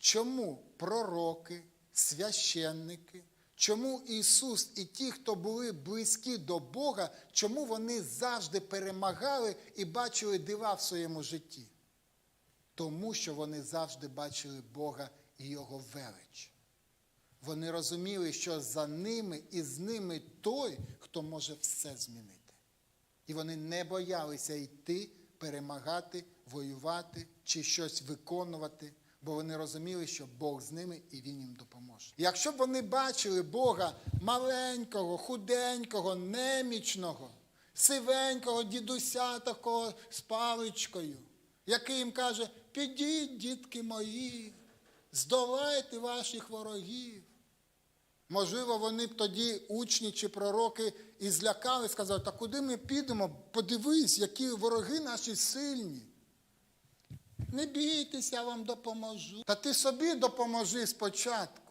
чому пророки, священники, чому Ісус і ті, хто були близькі до Бога, чому вони завжди перемагали і бачили дива в своєму житті? Тому що вони завжди бачили Бога і Його велич. Вони розуміли, що за ними і з ними той, хто може все змінити. І вони не боялися йти, перемагати, воювати чи щось виконувати, бо вони розуміли, що Бог з ними і Він їм допоможе. Якщо б вони бачили Бога маленького, худенького, немічного, сивенького дідуся такого з паличкою, який їм каже: підіть, дітки мої, здолайте ваших ворогів. Можливо, вони б тоді, учні чи пророки, і злякали, сказали, та куди ми підемо? Подивись, які вороги наші сильні. Не бійтеся, я вам допоможу. Та ти собі допоможи спочатку.